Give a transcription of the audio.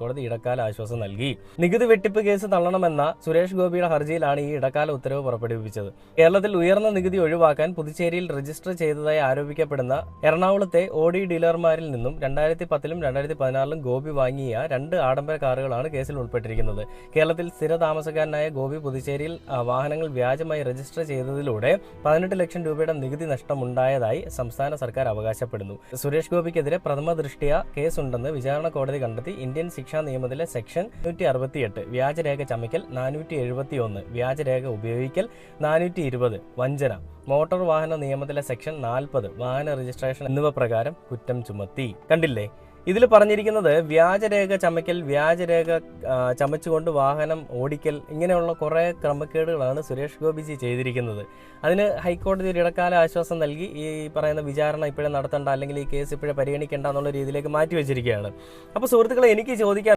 കോടതി ഇടക്കാല ആശ്വാസം നൽകി. നികുതി വെട്ടിപ്പ് കേസ് തള്ളണമെന്ന സുരേഷ് ഗോപിയുടെ ഹർജിയിലാണ് ഈ ഇടക്കാല ഉത്തരവ് പുറപ്പെടുവിച്ചത് കേരളത്തിൽ ഉയർന്ന നികുതി ഒഴിവാക്കാൻ പുതുച്ചേരിയിൽ രജിസ്റ്റർ ചെയ്തതായി ആരോപിക്കപ്പെടുന്ന എറണാകുളത്തെ ഓഡി ഡീലർമാരിൽ നിന്നും രണ്ടായിരത്തി പത്തിലും രണ്ടായിരത്തി പതിനാറിലും ഗോപി വാങ്ങിയ രണ്ട് ആഡംബര കാറുകളാണ് കേസിൽ ഉൾപ്പെട്ടിരിക്കുന്നത്. കേരളത്തിൽ സ്ഥിര താമസക്കാരനായ ഗോപി പുതുച്ചേരിയിൽ വാഹനങ്ങൾ വ്യാജമായി രജിസ്റ്റർ ചെയ്തതിലൂടെ പതിനെട്ട് ലക്ഷം രൂപയുടെ നികുതി നഷ്ടമുണ്ടായതായി സംസ്ഥാന സർക്കാർ അവകാശപ്പെടുന്നു. സുരേഷ് ഗോപിക്കെതിരെ പ്രഥമ ദൃഷ്ടിയ കേസുണ്ടെന്ന് വിചാരണ കോടതി കണ്ടെത്തി. ഇന്ത്യൻ ശിക്ഷാ നിയമത്തിലെ സെക്ഷൻ നൂറ്റി അറുപത്തിയെട്ട് വ്യാജരേഖ ചമയ്ക്കൽ നാനൂറ്റി എഴുപത്തി ഒന്ന് വ്യാജരേഖ ഉപയോഗിക്കൽ നാനൂറ്റി ഇരുപത് വഞ്ചന. മോട്ടോർ വാഹന നിയമത്തിലെ സെക്ഷൻ നാൽപ്പത് വാഹന രജിസ്ട്രേഷൻ എന്നിവ പ്രകാരം കുറ്റം ചുമത്തി. കണ്ടില്ലേ? ഇതിൽ പറഞ്ഞിരിക്കുന്നത് വ്യാജരേഖ ചമയ്ക്കൽ വ്യാജരേഖ ചമച്ചുകൊണ്ട് വാഹനം ഓടിക്കൽ ഇങ്ങനെയുള്ള കുറേ ക്രമക്കേടുകളാണ് സുരേഷ് ഗോപിജി ചെയ്തിരിക്കുന്നത്. അതിന് ഹൈക്കോടതി ഒരു ഇടക്കാല ആശ്വാസം നൽകി ഈ പറയുന്ന വിചാരണ ഇപ്പോഴേ നടത്തേണ്ട അല്ലെങ്കിൽ ഈ കേസ് ഇപ്പോഴേ പരിഗണിക്കേണ്ട എന്നുള്ള രീതിയിലേക്ക് മാറ്റി വെച്ചിരിക്കുകയാണ്. അപ്പോൾ സുഹൃത്തുക്കളെ എനിക്ക് ചോദിക്കാൻ